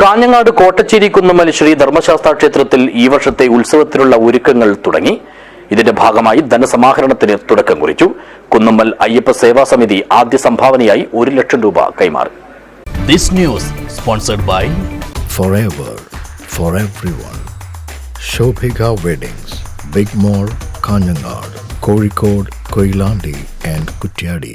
കാഞ്ഞങ്ങാട് കോട്ടച്ചേരി കുന്നമ്മൽ ശ്രീ ധർമ്മശാസ്ത്ര ക്ഷേത്രത്തിൽ ഈ വർഷത്തെ ഉത്സവത്തിനുള്ള ഒരുക്കങ്ങൾ തുടങ്ങി ഇതിന്റെ ഭാഗമായി ധനസമാഹരണത്തിന് തുടക്കം കുറിച്ചു കുന്നമ്മൽ അയ്യപ്പ സേവാ സമിതി ആദ്യ സംഭാവനയായി ഒരു ലക്ഷം രൂപ കൈമാറി This news sponsored by forever for everyone. Shobhika Weddings, Big Mall, Kanyanad, Kozhikode, Koilandi and Kutyadi.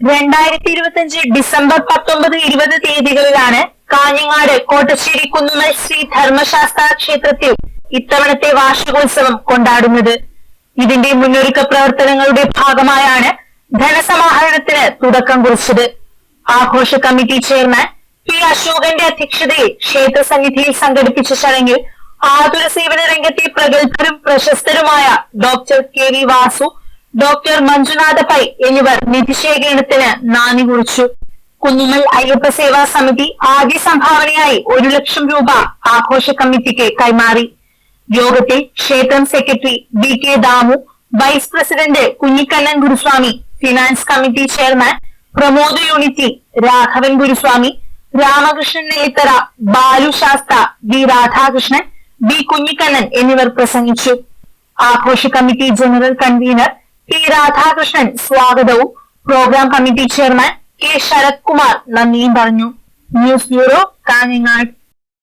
രണ്ടായിരത്തി ഇരുപത്തിയഞ്ച് ഡിസംബർ പത്തൊമ്പത് ഇരുപത് തീയതികളിലാണ് കാഞ്ഞങ്ങാട് കോട്ടശ്ശേരി കുന്നുമൽ ശ്രീ ധർമ്മശാസ്ത്ര ക്ഷേത്രത്തിൽ ഇത്തവണത്തെ വാർഷികോത്സവം കൊണ്ടാടുന്നത്. ഇതിന്റെ മുന്നൊരുക്ക പ്രവർത്തനങ്ങളുടെ ഭാഗമായാണ് ധനസമാഹരണത്തിന് തുടക്കം കുറിച്ചത്. ആഘോഷ കമ്മിറ്റി ചെയർമാൻ പി അശോകന്റെ അധ്യക്ഷതയിൽ ക്ഷേത്ര സന്നിധിയിൽ സംഘടിപ്പിച്ച ചടങ്ങിൽ ആതുര സേവന രംഗത്തെ പ്രഗത്ഭരും പ്രശസ്തരുമായ doctor K V Vasu doctor Manjunatha Pai എന്നിവർ നിധിശേഖരണത്തിന് നാന്ദി കുറിച്ചു. കുന്നുമ്മൽ അയ്യപ്പ സേവാ സമിതി ആദ്യ സംഭാവനയായി ഒരു ലക്ഷം രൂപ ആഘോഷ കമ്മിറ്റിക്ക് കൈമാറി. യോഗത്തിൽ ക്ഷേത്രം secretary B K Damu vice president Kunhikannan Guruswamy finance committee chairman Pramod unity Raghavan Guruswamy Ramakrishnan Neythara Balu Shastra V Radhakrishnan B Kunhikannan എന്നിവർ പ്രസംഗിച്ചു. ആഘോഷ committee general convener P Radhakrishnan സ്വാഗതവും programme committee chairman K Sarathkumar നന്ദിയും പറഞ്ഞു. News bureau Kanhangad.